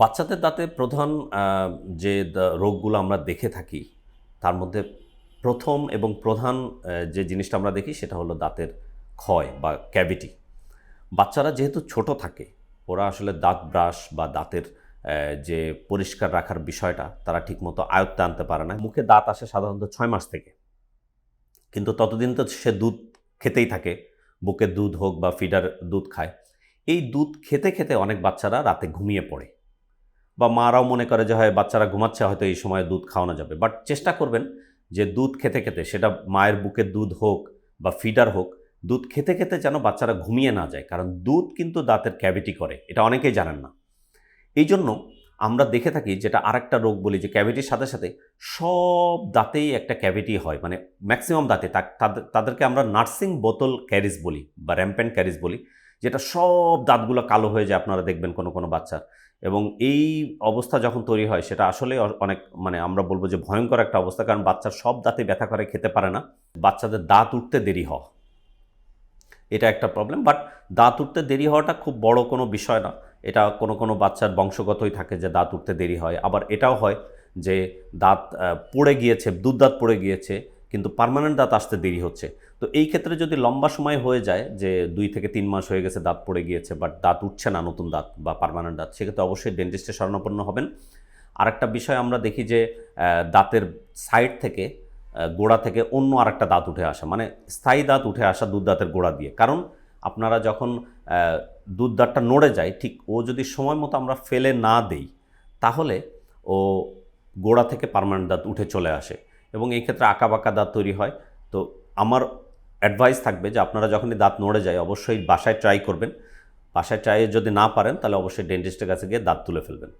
বাচ্চাদের দাঁতে প্রধান যে রোগগুলো আমরা দেখে থাকি, তার মধ্যে প্রথম এবং প্রধান যে জিনিসটা আমরা দেখি সেটা হলো দাঁতের ক্ষয় বা ক্যাভিটি। বাচ্চারা যেহেতু ছোট থাকে, ওরা আসলে দাঁত ব্রাশ বা দাঁতের যে পরিষ্কার রাখার বিষয়টা, তারা ঠিকমতো আয়ত্তে আনতে পারে না। মুখে দাঁত আসে সাধারণত ছয় মাস থেকে। কিন্তু ততদিন তো সে দুধ খেতেই থাকে বুকের দুধ হোক বা ফিডার দুধ খায়। এই দুধ খেতে খেতে অনেক বাচ্চারা রাতে ঘুমিয়ে পড়ে। বা মারাও মনে করে যে হয় বাচ্চারা ঘুমাচ্ছে, হয়তো এই সময় দুধ খাওয়ানো যাবে। বাট চেষ্টা করবেন যে দুধ খেতে খেতে, সেটা মায়ের বুকের দুধ হোক বা ফিডার হোক, দুধ খেতে খেতে যেন বাচ্চারা ঘুমিয়ে না যায়। কারণ দুধ কিন্তু দাঁতের ক্যাভিটি করে, এটা অনেকেই জানেন না। এই জন্য আমরা দেখে থাকি যেটা আরেকটা রোগ বলি যে ক্যাভিটির সাথে সাথে সব দাঁতেই একটা ক্যাভিটি হয়। মানে ম্যাক্সিমাম দাঁতে তাদেরকে আমরা নার্সিং বোতল ক্যারিজ বলি বা র্যাম্পেন্ট ক্যারিজ বলি। যেটা সব দাঁতগুলো কালো হয়ে যায়, আপনারা দেখবেন কোনো কোনো বাচ্চার। এবং এই অবস্থা যখন তৈরি হয়, সেটা আসলে অনেক মানে আমরা বলব যে ভয়ঙ্কর একটা অবস্থা, কারণ বাচ্চার সব দাঁতে ব্যথা করে, খেতে পারে না। বাচ্চাদের দাঁত উঠতে দেরি হওয়া, এটা একটা প্রবলেম বাট দাঁত উঠতে দেরি হওয়াটা খুব বড় কোনো বিষয় না। এটা কোনো কোনো বাচ্চার বংশগতই থাকে যে দাঁত উঠতে দেরি হয়। আবার এটাও হয় যে দাঁত পড়ে গিয়েছে, দুধ দাঁত পড়ে গিয়েছে, কিন্তু পার্মানেন্ট দাঁত আসতে দেরি হচ্ছে। তো এই ক্ষেত্রে যদি লম্বা সময় হয়ে যায় যে দুই থেকে তিন মাস হয়ে গেছে, দাঁত পড়ে গিয়েছে বাট দাঁত উঠছে না নতুন দাঁত বা পার্মানেন্ট দাঁত, সেক্ষেত্রে অবশ্যই ডেন্টিস্টের শরণাপন্ন হবেন। আরেকটা বিষয় আমরা দেখি যে দাঁতের সাইড থেকে গোড়া থেকে অন্য আরেকটা দাঁত উঠে আসা মানে স্থায়ী দাঁত উঠে আসা দুধ দাঁতের গোড়া দিয়ে। কারণ আপনারা যখন দুধ দাঁতটা নড়ে যায়, ঠিক ও যদি সময় মতো আমরা ফেলে না দেই, তাহলে ও গোড়া থেকে পার্মানেন্ট দাঁত উঠে চলে আসে এবং এই ক্ষেত্রে আঁকা বাঁকা দাঁত তৈরি হয়। তো আমার অ্যাডভাইস থাকবে যে আপনারা যখনই দাঁত নড়ে যায়, অবশ্যই বাসায় ট্রাই করবেন। বাসায় ট্রাই যদি না পারেন, তাহলে অবশ্যই ডেন্টিস্টের কাছে গিয়ে দাঁত তুলে ফেলবেন।